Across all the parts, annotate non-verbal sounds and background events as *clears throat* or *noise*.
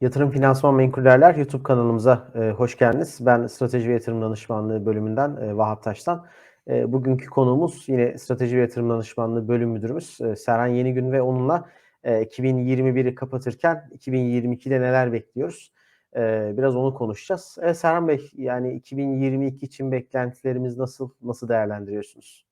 Yatırım Finansman Menkullerler YouTube kanalımıza e, hoş geldiniz. Ben Strateji ve Yatırım Danışmanlığı bölümünden e, Vahap Taş'tan. E, bugünkü konuğumuz yine Strateji ve Yatırım Danışmanlığı bölüm müdürümüz e, Serhan Yenigün ve onunla e, 2021'i kapatırken 2022'de neler bekliyoruz? E, biraz onu konuşacağız. E, Serhan Bey yani 2022 için beklentilerimiz nasıl, nasıl değerlendiriyorsunuz?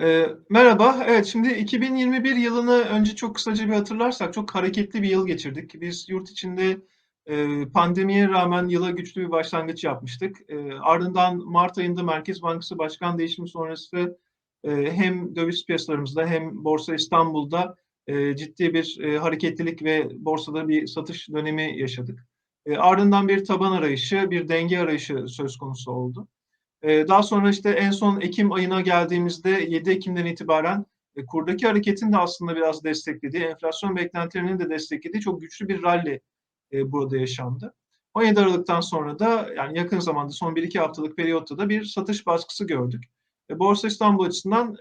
E, merhaba. Evet, şimdi 2021 yılını önce çok kısaca bir hatırlarsak çok hareketli bir yıl geçirdik. Biz yurt içinde e, pandemiye rağmen yıla güçlü bir başlangıç yapmıştık. E, ardından Mart ayında Merkez Bankası Başkan değişimi sonrası e, hem döviz piyasalarımızda hem Borsa İstanbul'da e, ciddi bir e, hareketlilik ve borsada bir satış dönemi yaşadık. E, ardından bir taban arayışı, bir denge arayışı söz konusu oldu. Ee, daha sonra işte en son Ekim ayına geldiğimizde 7 Ekim'den itibaren e, kurdaki hareketin de aslında biraz desteklediği, enflasyon beklentilerinin de desteklediği çok güçlü bir rally e, burada yaşandı. 17 Aralık'tan sonra da yani yakın zamanda son 1-2 haftalık periyotta da bir satış baskısı gördük. E, Borsa İstanbul açısından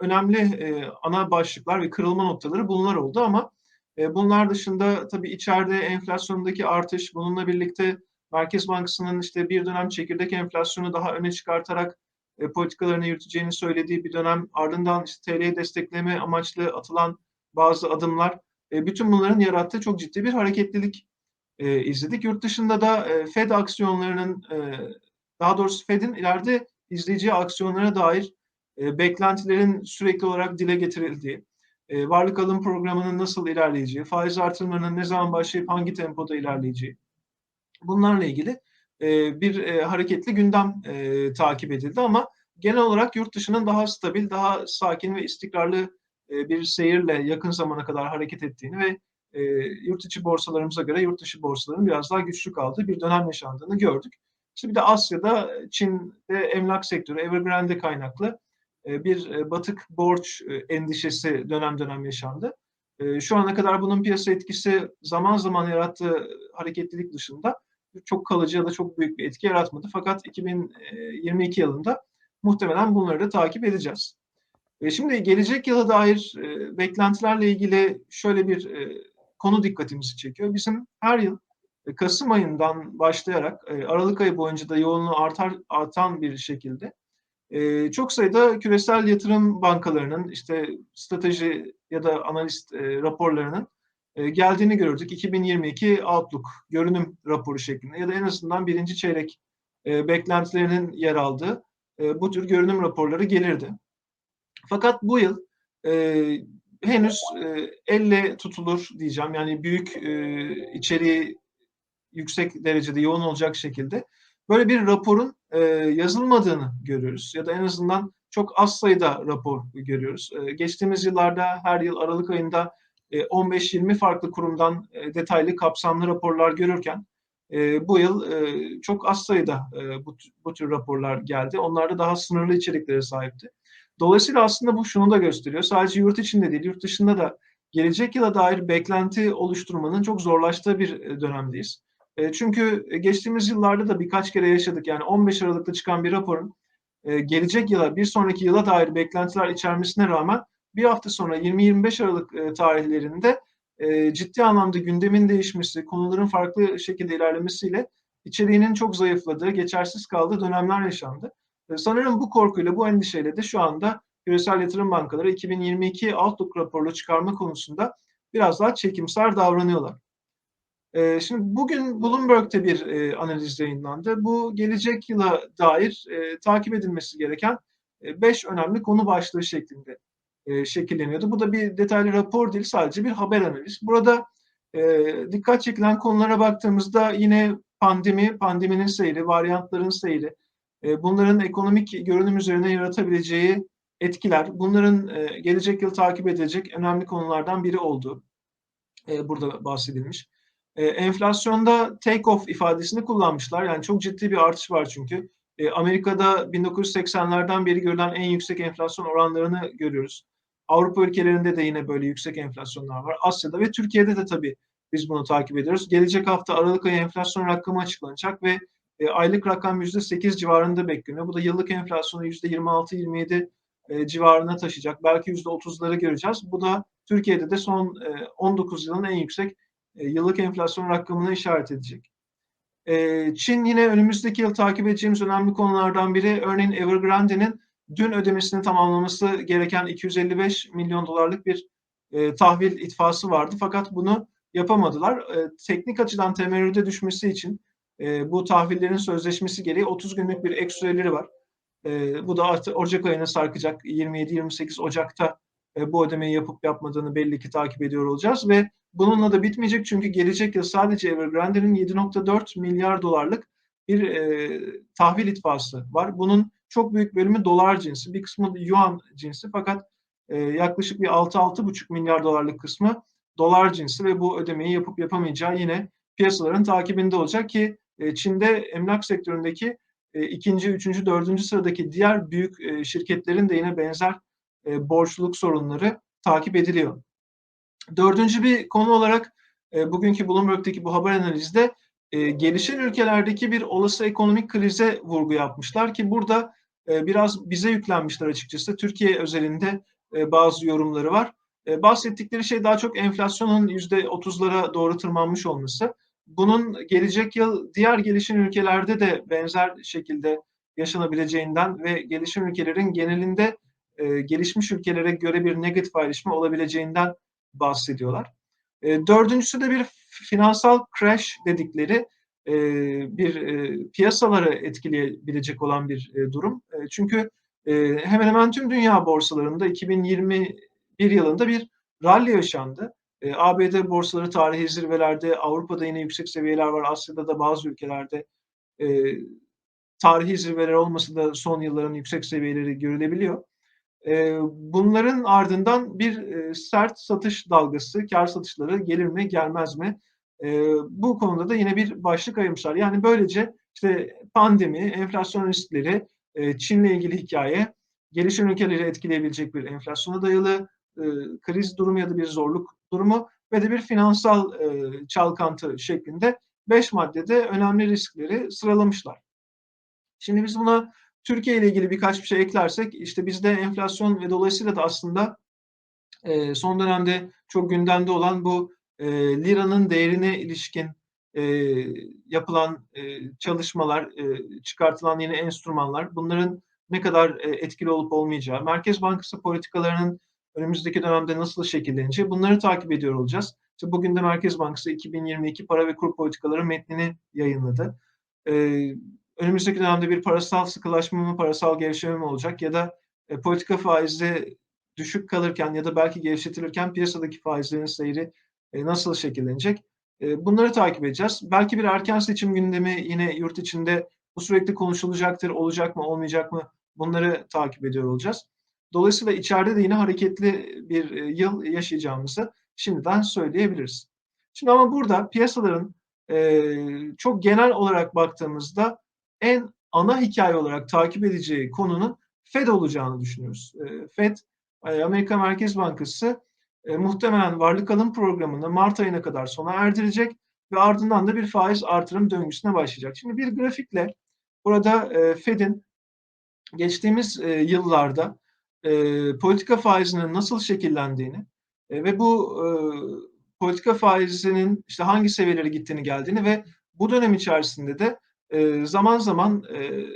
önemli ana başlıklar ve kırılma noktaları bunlar oldu ama bunlar dışında tabii içeride enflasyondaki artış, bununla birlikte Merkez Bankası'nın işte bir dönem çekirdek enflasyonu daha öne çıkartarak e, politikalarını yürüteceğini söylediği bir dönem ardından işte TL'yi destekleme amaçlı atılan bazı adımlar e, bütün bunların yarattığı çok ciddi bir hareketlilik e, izledik. Yurt dışında da e, Fed aksiyonlarının e, daha doğrusu Fed'in ileride izleyeceği aksiyonlara dair e, beklentilerin sürekli olarak dile getirildiği, e, varlık alım programının nasıl ilerleyeceği, faiz artırmanın ne zaman başlayıp hangi tempoda ilerleyeceği, Bunlarla ilgili e, bir e, hareketli gündem e, takip edildi ama genel olarak yurt dışının daha stabil, daha sakin ve istikrarlı e, bir seyirle yakın zamana kadar hareket ettiğini ve e, yurt içi borsalarımıza göre yurt dışı borsaların biraz daha güçlü kaldığı bir dönem yaşandığını gördük. İşte bir de Asya'da Çin'de emlak sektörü Evergrande kaynaklı e, bir e, batık borç e, endişesi dönem dönem yaşandı. E, şu ana kadar bunun piyasa etkisi zaman zaman yarattığı hareketlilik dışında çok kalıcı ya da çok büyük bir etki yaratmadı. Fakat 2022 yılında muhtemelen bunları da takip edeceğiz. E, şimdi gelecek yıla dair e, beklentilerle ilgili şöyle bir e, konu dikkatimizi çekiyor. Bizim her yıl Kasım ayından başlayarak Aralık ayı boyunca da yoğunluğu artar artan bir şekilde çok sayıda küresel yatırım bankalarının işte strateji ya da analist raporlarının e, geldiğini görürdük. 2022 Outlook görünüm raporu şeklinde ya da en azından birinci çeyrek e, beklentilerinin yer aldığı e, bu tür görünüm raporları gelirdi. Fakat bu yıl henüz elle tutulur diyeceğim. Yani büyük içeriği yüksek derecede yoğun olacak şekilde böyle bir raporun yazılmadığını görüyoruz. Ya da en azından çok az sayıda rapor görüyoruz. geçtiğimiz yıllarda her yıl Aralık ayında 15-20 e, farklı kurumdan e, detaylı kapsamlı raporlar görürken e, bu yıl çok az sayıda bu, tür raporlar geldi. Onlar da daha sınırlı içeriklere sahipti. Dolayısıyla aslında bu şunu da gösteriyor. Sadece yurt içinde değil, yurt dışında da gelecek yıla dair beklenti oluşturmanın çok zorlaştığı bir dönemdeyiz. Çünkü geçtiğimiz yıllarda da birkaç kere yaşadık. Yani 15 Aralık'ta çıkan bir raporun gelecek yıla, bir sonraki yıla dair beklentiler içermesine rağmen bir hafta sonra 20-25 Aralık e, tarihlerinde e, ciddi anlamda gündemin değişmesi, konuların farklı şekilde ilerlemesiyle içeriğinin çok zayıfladığı, geçersiz kaldığı dönemler yaşandı. E, sanırım bu korkuyla, bu endişeyle de şu anda küresel yatırım bankaları 2022 Outlook raporlu çıkarma konusunda biraz daha çekimser davranıyorlar. Şimdi bugün Bloomberg'te bir e, analiz yayınlandı. Bu gelecek yıla dair takip edilmesi gereken 5 e, önemli konu başlığı şeklinde e, şekilleniyordu. Bu da bir detaylı rapor değil, sadece bir haber analiz. Burada e, dikkat çekilen konulara baktığımızda yine pandemi, pandeminin seyri, varyantların seyri, e, bunların ekonomik görünüm üzerine yaratabileceği etkiler, bunların e, gelecek yıl takip edilecek önemli konulardan biri oldu. E, burada bahsedilmiş. E, enflasyonda take off ifadesini kullanmışlar. Yani çok ciddi bir artış var çünkü. E, Amerika'da 1980'lerden beri görülen en yüksek enflasyon oranlarını görüyoruz. Avrupa ülkelerinde de yine böyle yüksek enflasyonlar var. Asya'da ve Türkiye'de de tabii biz bunu takip ediyoruz. Gelecek hafta Aralık ayı enflasyon rakamı açıklanacak ve e, aylık rakam %8 civarında bekleniyor. Bu da yıllık enflasyonu %26-27 e, civarına taşıyacak. Belki %30'ları göreceğiz. Bu da Türkiye'de de son e, 19 yılın en yüksek e, yıllık enflasyon rakamını işaret edecek. E, Çin yine önümüzdeki yıl takip edeceğimiz önemli konulardan biri. Örneğin Evergrande'nin dün ödemesini tamamlaması gereken 255 milyon dolarlık bir e, tahvil itfası vardı. Fakat bunu yapamadılar. E, teknik açıdan temerrüde düşmesi için e, bu tahvillerin sözleşmesi gereği 30 günlük bir ek süreleri var. E, bu da artık Ocak ayına sarkacak. 27-28 Ocak'ta e, bu ödemeyi yapıp yapmadığını belli ki takip ediyor olacağız ve bununla da bitmeyecek çünkü gelecek yıl sadece Evergrande'nin 7.4 milyar dolarlık bir e, tahvil itfası var. Bunun çok büyük bölümü dolar cinsi, bir kısmı yuan cinsi fakat e, yaklaşık bir 6-6,5 milyar dolarlık kısmı dolar cinsi ve bu ödemeyi yapıp yapamayacağı yine piyasaların takibinde olacak ki e, Çin'de emlak sektöründeki e, ikinci, üçüncü, dördüncü sıradaki diğer büyük e, şirketlerin de yine benzer e, borçluluk sorunları takip ediliyor. Dördüncü bir konu olarak e, bugünkü Bloomberg'deki bu haber analizde e, gelişen ülkelerdeki bir olası ekonomik krize vurgu yapmışlar ki burada e, biraz bize yüklenmişler açıkçası. Türkiye özelinde e, bazı yorumları var. E, bahsettikleri şey daha çok enflasyonun %30'lara doğru tırmanmış olması. Bunun gelecek yıl diğer gelişen ülkelerde de benzer şekilde yaşanabileceğinden ve gelişen ülkelerin genelinde e, gelişmiş ülkelere göre bir negatif ayrışma olabileceğinden bahsediyorlar. E, dördüncüsü de bir finansal crash dedikleri e, bir e, piyasaları etkileyebilecek olan bir e, durum. E, çünkü e, hemen hemen tüm dünya borsalarında 2021 yılında bir rally yaşandı. E, ABD borsaları tarihi zirvelerde, Avrupa'da yine yüksek seviyeler var, Asya'da da bazı ülkelerde e, tarihi zirveler olmasa da son yılların yüksek seviyeleri görülebiliyor. E, bunların ardından bir e, sert satış dalgası, kar satışları gelir mi, gelmez mi? E, bu konuda da yine bir başlık ayırmışlar. Yani böylece işte pandemi, enflasyon riskleri, e, Çin'le ilgili hikaye, gelişen ülkeleri etkileyebilecek bir enflasyona dayalı e, kriz durumu ya da bir zorluk durumu ve de bir finansal çalkantı şeklinde beş maddede önemli riskleri sıralamışlar. Şimdi biz buna Türkiye ile ilgili birkaç bir şey eklersek işte bizde enflasyon ve dolayısıyla da aslında e, son dönemde çok gündemde olan bu e, liranın değerine ilişkin e, yapılan e, çalışmalar, e, çıkartılan yeni enstrümanlar bunların ne kadar e, etkili olup olmayacağı, Merkez Bankası politikalarının önümüzdeki dönemde nasıl şekilleneceği bunları takip ediyor olacağız. İşte bugün de Merkez Bankası 2022 para ve kur politikaları metnini yayınladı. Ee, önümüzdeki dönemde bir parasal sıkılaşma mı, parasal gevşeme mi olacak ya da e, politika faizi düşük kalırken ya da belki gevşetilirken piyasadaki faizlerin seyri e, nasıl şekillenecek? E, bunları takip edeceğiz. Belki bir erken seçim gündemi yine yurt içinde bu sürekli konuşulacaktır, olacak mı, olmayacak mı? Bunları takip ediyor olacağız. Dolayısıyla içeride de yine hareketli bir e, yıl yaşayacağımızı şimdiden söyleyebiliriz. Şimdi ama burada piyasaların e, çok genel olarak baktığımızda en ana hikaye olarak takip edeceği konunun Fed olacağını düşünüyoruz. E, Fed, e, Amerika Merkez Bankası e, muhtemelen varlık alım programını Mart ayına kadar sona erdirecek ve ardından da bir faiz artırım döngüsüne başlayacak. Şimdi bir grafikle burada e, Fed'in geçtiğimiz yıllarda politika faizinin nasıl şekillendiğini ve bu politika faizinin işte hangi seviyelere gittiğini geldiğini ve bu dönem içerisinde de e, zaman zaman e,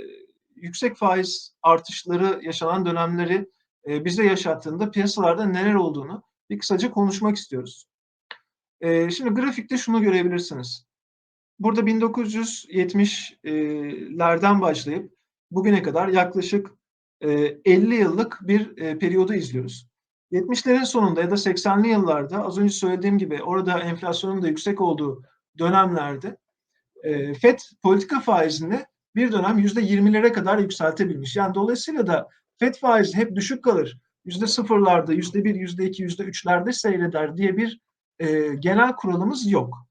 yüksek faiz artışları yaşanan dönemleri e, bize yaşattığında piyasalarda neler olduğunu bir kısaca konuşmak istiyoruz. E, şimdi grafikte şunu görebilirsiniz. Burada 1970'lerden başlayıp bugüne kadar yaklaşık 50 yıllık bir periyodu izliyoruz. 70'lerin sonunda ya da 80'li yıllarda az önce söylediğim gibi orada enflasyonun da yüksek olduğu dönemlerde FED politika faizini bir dönem %20'lere kadar yükseltebilmiş. Yani dolayısıyla da FED faizi hep düşük kalır. %0'larda, %1, %2, %3'lerde seyreder diye bir e, genel kuralımız yok.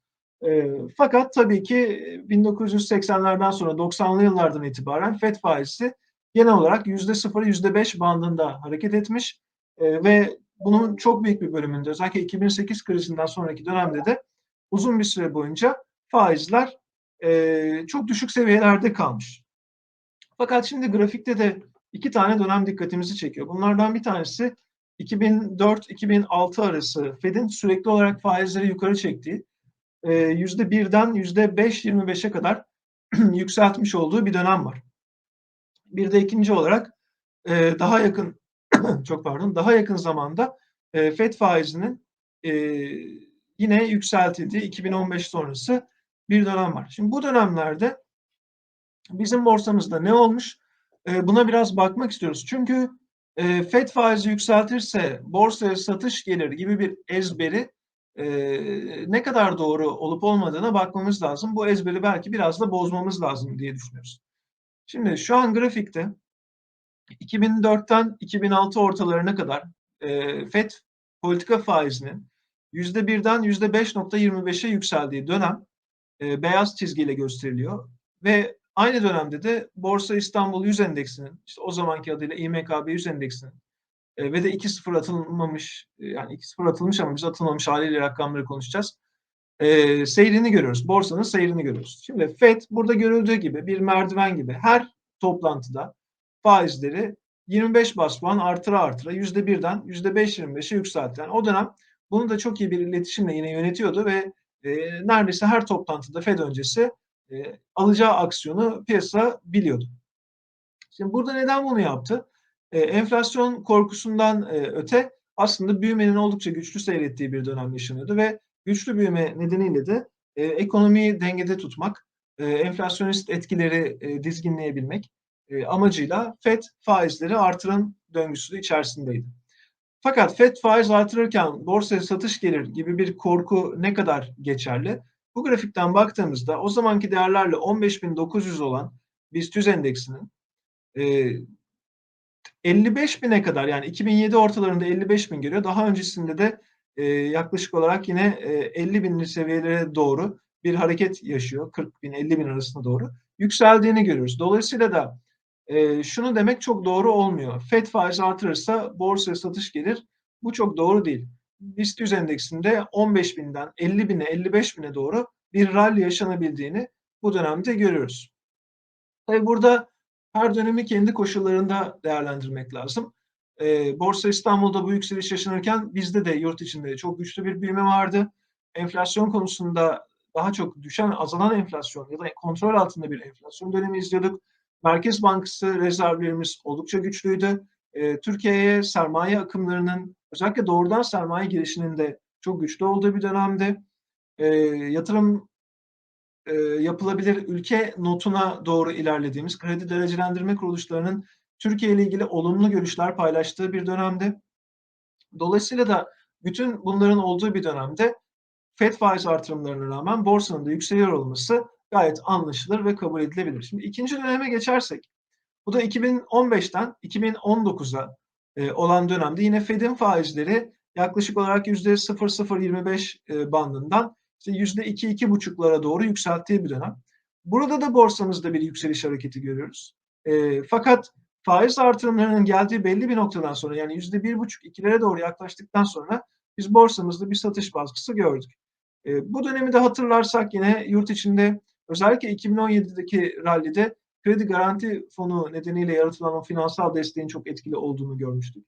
E, fakat tabii ki 1980'lerden sonra 90'lı yıllardan itibaren FED faizi genel olarak %0, %5 bandında hareket etmiş e, ve bunun çok büyük bir bölümünde özellikle 2008 krizinden sonraki dönemde de uzun bir süre boyunca faizler e, çok düşük seviyelerde kalmış. Fakat şimdi grafikte de iki tane dönem dikkatimizi çekiyor. Bunlardan bir tanesi 2004-2006 arası Fed'in sürekli olarak faizleri yukarı çektiği, %1'den %5-25'e kadar *clears throat* yükseltmiş olduğu bir dönem var. Bir de ikinci olarak e, daha yakın *clears throat* çok pardon daha yakın zamanda e, FED faizinin e, yine yükseltildiği 2015 sonrası bir dönem var. Şimdi bu dönemlerde bizim borsamızda ne olmuş? E, buna biraz bakmak istiyoruz. Çünkü e, FED faizi yükseltirse borsaya satış gelir gibi bir ezberi e, ne kadar doğru olup olmadığına bakmamız lazım. Bu ezberi belki biraz da bozmamız lazım diye düşünüyoruz. Şimdi şu an grafikte 2004'ten 2006 ortalarına kadar e, FED politika faizinin %1'den %5.25'e yükseldiği dönem e, beyaz çizgiyle gösteriliyor ve aynı dönemde de Borsa İstanbul 100 endeksinin işte o zamanki adıyla İMKB 100 endeksinin e, ve de 2-0 atılmamış yani 2-0 atılmış ama biz atılmamış haliyle rakamları konuşacağız. E, seyrini görüyoruz. Borsanın seyrini görüyoruz. Şimdi FED burada görüldüğü gibi bir merdiven gibi her toplantıda faizleri 25 bas puan artıra artıra %1'den %5-25'e yükseltti. Yani o dönem bunu da çok iyi bir iletişimle yine yönetiyordu ve e, neredeyse her toplantıda Fed öncesi e, alacağı aksiyonu piyasa biliyordu. Şimdi burada neden bunu yaptı? E, enflasyon korkusundan e, öte aslında büyümenin oldukça güçlü seyrettiği bir dönem yaşanıyordu ve güçlü büyüme nedeniyle de e, ekonomiyi dengede tutmak, e, enflasyonist etkileri e, dizginleyebilmek e, amacıyla FED faizleri artıran döngüsü içerisindeydi. Fakat FED faiz artırırken borsaya satış gelir gibi bir korku ne kadar geçerli? Bu grafikten baktığımızda o zamanki değerlerle 15.900 olan BIST 100 endeksinin e, 55 bine kadar yani 2007 ortalarında 55 bin geliyor. Daha öncesinde de e, yaklaşık olarak yine e, 50 binli seviyelere doğru bir hareket yaşıyor. 40 bin 50 bin arasında doğru yükseldiğini görüyoruz. Dolayısıyla da e, şunu demek çok doğru olmuyor. FED faiz artırırsa borsaya satış gelir. Bu çok doğru değil. BIST 100 endeksinde 15 binden 50 bine 55 bine doğru bir rally yaşanabildiğini bu dönemde görüyoruz. Tabii burada her dönemi kendi koşullarında değerlendirmek lazım. E, Borsa İstanbul'da bu yükseliş yaşanırken bizde de yurt içinde çok güçlü bir büyüme vardı. Enflasyon konusunda daha çok düşen, azalan enflasyon ya da kontrol altında bir enflasyon dönemi izliyorduk. Merkez Bankası rezervlerimiz oldukça güçlüydü. E, Türkiye'ye sermaye akımlarının özellikle doğrudan sermaye girişinin de çok güçlü olduğu bir dönemde e, yatırım e, yapılabilir ülke notuna doğru ilerlediğimiz kredi derecelendirme kuruluşlarının Türkiye ile ilgili olumlu görüşler paylaştığı bir dönemde. Dolayısıyla da bütün bunların olduğu bir dönemde FED faiz artırımlarına rağmen borsanın da yükseliyor olması gayet anlaşılır ve kabul edilebilir. Şimdi ikinci döneme geçersek, bu da 2015'ten 2019'a e, olan dönemde yine Fed'in faizleri yaklaşık olarak %0.025 e, bandından işte %2-2,5'lara doğru yükselttiği bir dönem. Burada da borsamızda bir yükseliş hareketi görüyoruz. E, fakat faiz artırımlarının geldiği belli bir noktadan sonra yani %1,5-2'lere doğru yaklaştıktan sonra biz borsamızda bir satış baskısı gördük. Bu dönemi de hatırlarsak yine yurt içinde özellikle 2017'deki rallide kredi garanti fonu nedeniyle yaratılan o finansal desteğin çok etkili olduğunu görmüştük.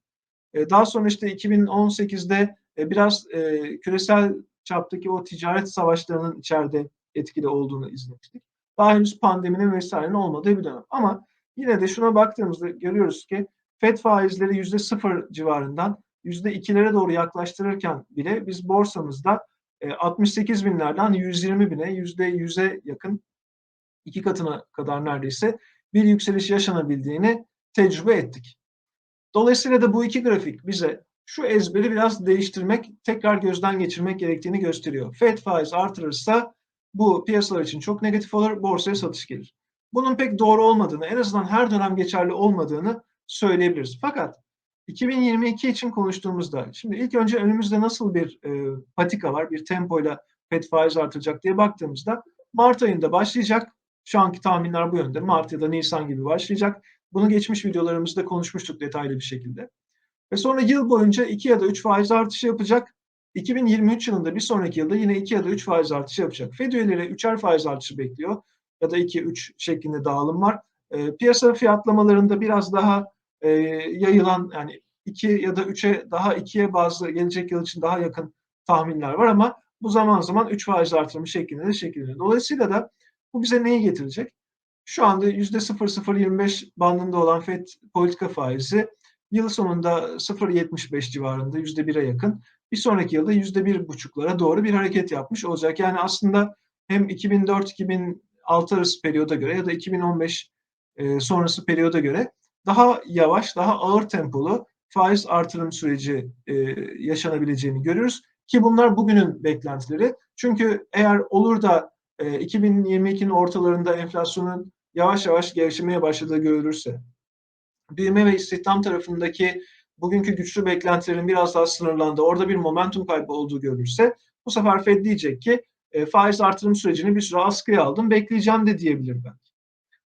E, daha sonra işte 2018'de e, biraz e, küresel çaptaki o ticaret savaşlarının içeride etkili olduğunu izlemiştik. Daha henüz pandeminin vesairenin olmadığı bir dönem. Ama yine de şuna baktığımızda görüyoruz ki FED faizleri yüzde sıfır civarından yüzde ikilere doğru yaklaştırırken bile biz borsamızda 68 binlerden 120 bine yüzde yüze yakın iki katına kadar neredeyse bir yükseliş yaşanabildiğini tecrübe ettik. Dolayısıyla da bu iki grafik bize şu ezberi biraz değiştirmek, tekrar gözden geçirmek gerektiğini gösteriyor. FED faiz artırırsa bu piyasalar için çok negatif olur, borsaya satış gelir. Bunun pek doğru olmadığını, en azından her dönem geçerli olmadığını söyleyebiliriz. Fakat 2022 için konuştuğumuzda, şimdi ilk önce önümüzde nasıl bir e, patika var, bir tempoyla FED faiz artıracak diye baktığımızda Mart ayında başlayacak. Şu anki tahminler bu yönde. Mart ya da Nisan gibi başlayacak. Bunu geçmiş videolarımızda konuşmuştuk detaylı bir şekilde. Ve sonra yıl boyunca 2 ya da 3 faiz artışı yapacak. 2023 yılında bir sonraki yılda yine 2 ya da 3 faiz artışı yapacak. Fed üyeleri 3'er faiz artışı bekliyor. Ya da 2-3 şeklinde dağılım var. E, piyasa fiyatlamalarında biraz daha e, yayılan yani 2 ya da 3'e daha 2'ye bazı gelecek yıl için daha yakın tahminler var ama bu zaman zaman 3 faiz artırımı şeklinde de şekilleniyor. Dolayısıyla da bu bize neyi getirecek? Şu anda %0.025 bandında olan FED politika faizi yıl sonunda 0.75 civarında %1'e yakın. Bir sonraki yılda %1.5'lara doğru bir hareket yapmış olacak. Yani aslında hem 2004-2006 arası periyoda göre ya da 2015 e, sonrası periyoda göre daha yavaş, daha ağır tempolu faiz artırım süreci e, yaşanabileceğini görüyoruz. Ki bunlar bugünün beklentileri. Çünkü eğer olur da e, 2022'nin ortalarında enflasyonun yavaş yavaş gevşemeye başladığı görülürse, büyüme ve istihdam tarafındaki bugünkü güçlü beklentilerin biraz daha sınırlandığı, orada bir momentum kaybı olduğu görülürse bu sefer Fed diyecek ki e, faiz artırım sürecini bir süre askıya aldım, bekleyeceğim de diyebilir belki.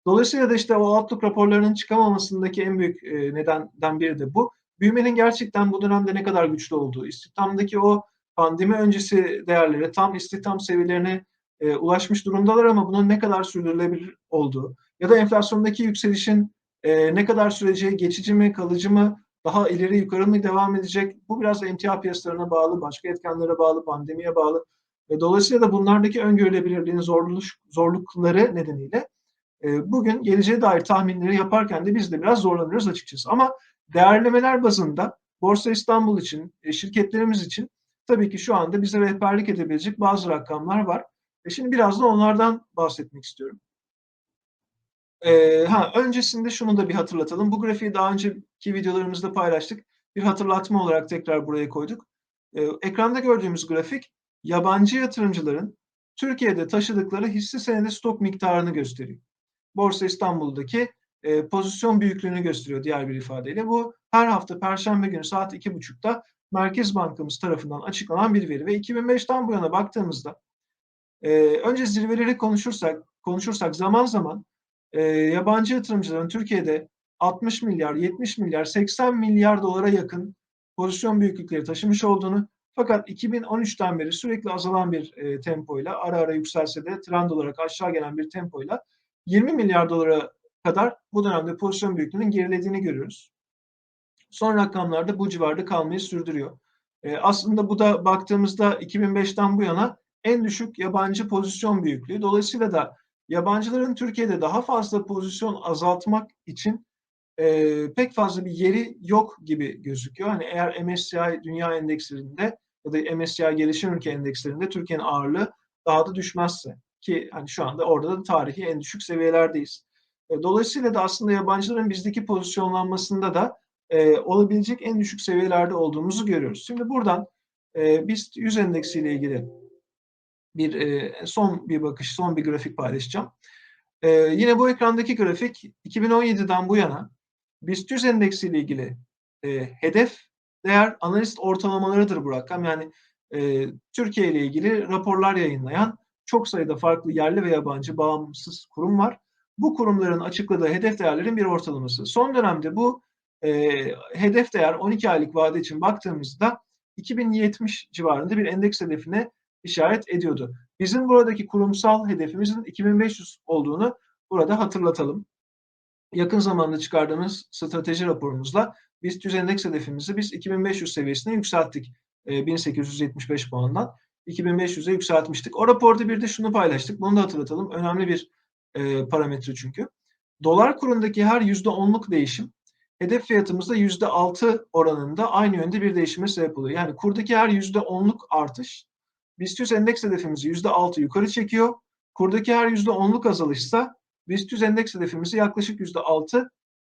Dolayısıyla da işte o outlook raporlarının çıkamamasındaki en büyük e, nedenden biri de bu. Büyümenin gerçekten bu dönemde ne kadar güçlü olduğu, istihdamdaki o pandemi öncesi değerlere, tam istihdam seviyelerine e, ulaşmış durumdalar ama bunun ne kadar sürdürülebilir olduğu ya da enflasyondaki yükselişin e, ne kadar süreceği, geçici mi, kalıcı mı, daha ileri yukarı mı devam edecek? Bu biraz emtia piyasalarına bağlı, başka etkenlere bağlı, pandemiye bağlı. Ve dolayısıyla da bunlardaki öngörülebilirliğin zorluk, zorlukları nedeniyle bugün geleceğe dair tahminleri yaparken de biz de biraz zorlanıyoruz açıkçası. Ama değerlemeler bazında Borsa İstanbul için, e, şirketlerimiz için tabii ki şu anda bize rehberlik edebilecek bazı rakamlar var. E şimdi biraz da onlardan bahsetmek istiyorum. Ee, ha, öncesinde şunu da bir hatırlatalım. Bu grafiği daha önceki videolarımızda paylaştık. Bir hatırlatma olarak tekrar buraya koyduk. Ee, ekranda gördüğümüz grafik yabancı yatırımcıların Türkiye'de taşıdıkları hisse senedi stok miktarını gösteriyor. Borsa İstanbul'daki e, pozisyon büyüklüğünü gösteriyor diğer bir ifadeyle. Bu her hafta Perşembe günü saat 2.30'da Merkez Bankamız tarafından açıklanan bir veri ve 2005'ten bu yana baktığımızda e, önce zirveleri konuşursak konuşursak zaman zaman e, yabancı yatırımcıların Türkiye'de 60 milyar, 70 milyar, 80 milyar dolara yakın pozisyon büyüklükleri taşımış olduğunu fakat 2013'ten beri sürekli azalan bir e, tempoyla ara ara yükselse de trend olarak aşağı gelen bir tempoyla 20 milyar dolara kadar bu dönemde pozisyon büyüklüğünün gerilediğini görüyoruz. Son rakamlarda bu civarda kalmayı sürdürüyor. E, aslında bu da baktığımızda 2005'ten bu yana en düşük yabancı pozisyon büyüklüğü. Dolayısıyla da yabancıların Türkiye'de daha fazla pozisyon azaltmak için e, pek fazla bir yeri yok gibi gözüküyor. Hani eğer MSCI dünya endekslerinde ya da MSCI gelişim ülke endekslerinde Türkiye'nin ağırlığı daha da düşmezse ki hani şu anda orada da tarihi en düşük seviyelerdeyiz. E, dolayısıyla da aslında yabancıların bizdeki pozisyonlanmasında da e, olabilecek en düşük seviyelerde olduğumuzu görüyoruz. Şimdi buradan e, BIST 100 endeksiyle ilgili bir e, son bir bakış, son bir grafik paylaşacağım. E, yine bu ekrandaki grafik 2017'den bu yana BIST 100 endeksiyle ilgili e, hedef değer analist ortalamalarıdır bu rakam. Yani e, Türkiye ile ilgili raporlar yayınlayan çok sayıda farklı yerli ve yabancı bağımsız kurum var. Bu kurumların açıkladığı hedef değerlerin bir ortalaması. Son dönemde bu e, hedef değer 12 aylık vade için baktığımızda 2070 civarında bir endeks hedefine işaret ediyordu. Bizim buradaki kurumsal hedefimizin 2500 olduğunu burada hatırlatalım. Yakın zamanda çıkardığımız strateji raporumuzla BIST 100 endeks hedefimizi biz 2500 seviyesine yükselttik. 1875 puandan 2500'e yükseltmiştik. O raporda bir de şunu paylaştık. Bunu da hatırlatalım. Önemli bir e, parametre çünkü. Dolar kurundaki her %10'luk değişim hedef fiyatımızda %6 oranında aynı yönde bir değişime sebep oluyor. Yani kurdaki her %10'luk artış BIST 100 endeks hedefimizi %6 yukarı çekiyor. Kurdaki her %10'luk azalışsa BIST 100 endeks hedefimizi yaklaşık %6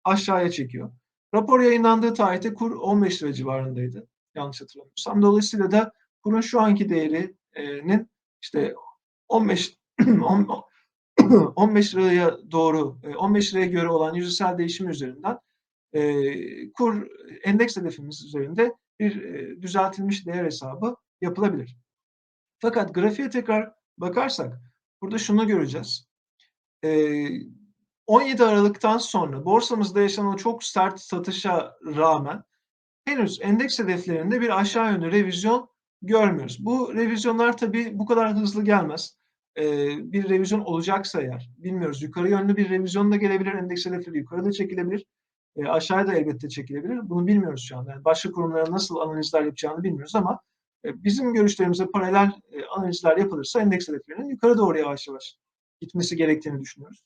aşağıya çekiyor. Rapor yayınlandığı tarihte kur 15 lira civarındaydı. Yanlış hatırlamıyorsam. Dolayısıyla da kurun şu anki değerinin işte 15 15 *clears throat* liraya doğru 15 liraya göre olan yüzdesel değişim üzerinden kur endeks hedefimiz üzerinde bir düzeltilmiş değer hesabı yapılabilir. Fakat grafiğe tekrar bakarsak burada şunu göreceğiz. 17 Aralık'tan sonra borsamızda yaşanan çok sert satışa rağmen henüz endeks hedeflerinde bir aşağı yönlü revizyon görmüyoruz. Bu revizyonlar tabii bu kadar hızlı gelmez. bir revizyon olacaksa eğer bilmiyoruz. Yukarı yönlü bir revizyon da gelebilir. Endeks hedefleri yukarıda çekilebilir. E, aşağıya da elbette çekilebilir. Bunu bilmiyoruz şu anda. Yani başka kurumların nasıl analizler yapacağını bilmiyoruz ama e, bizim görüşlerimize paralel e, analizler yapılırsa endeks hedeflerinin yukarı doğru yavaş yavaş gitmesi gerektiğini düşünüyoruz.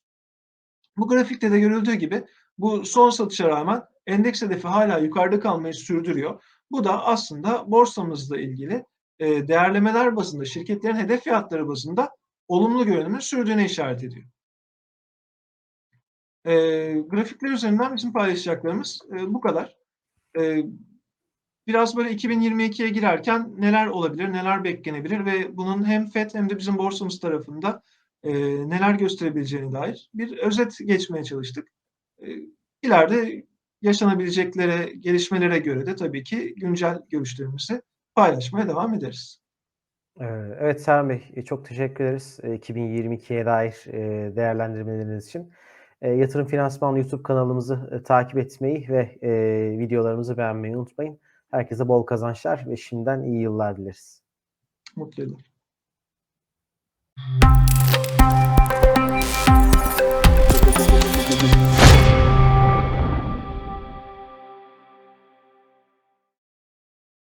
Bu grafikte de görüldüğü gibi bu son satışa rağmen endeks hedefi hala yukarıda kalmayı sürdürüyor. Bu da aslında borsamızla ilgili e, değerlemeler bazında, şirketlerin hedef fiyatları bazında olumlu görünümün sürdüğüne işaret ediyor. E, grafikler üzerinden bizim paylaşacaklarımız e, bu kadar. E, biraz böyle 2022'ye girerken neler olabilir, neler beklenebilir ve bunun hem FED hem de bizim borsamız tarafında e, neler gösterebileceğine dair bir özet geçmeye çalıştık. E, ileride yaşanabileceklere, gelişmelere göre de tabii ki güncel görüşlerimizi paylaşmaya devam ederiz. Ee, Evet Serhan Bey, e, çok teşekkür ederiz e, 2022'ye dair e, değerlendirmeleriniz için. E, Yatırım Finansman YouTube kanalımızı e, takip etmeyi ve e, videolarımızı beğenmeyi unutmayın. Herkese bol kazançlar ve şimdiden iyi yıllar dileriz. Mutlu yıllar.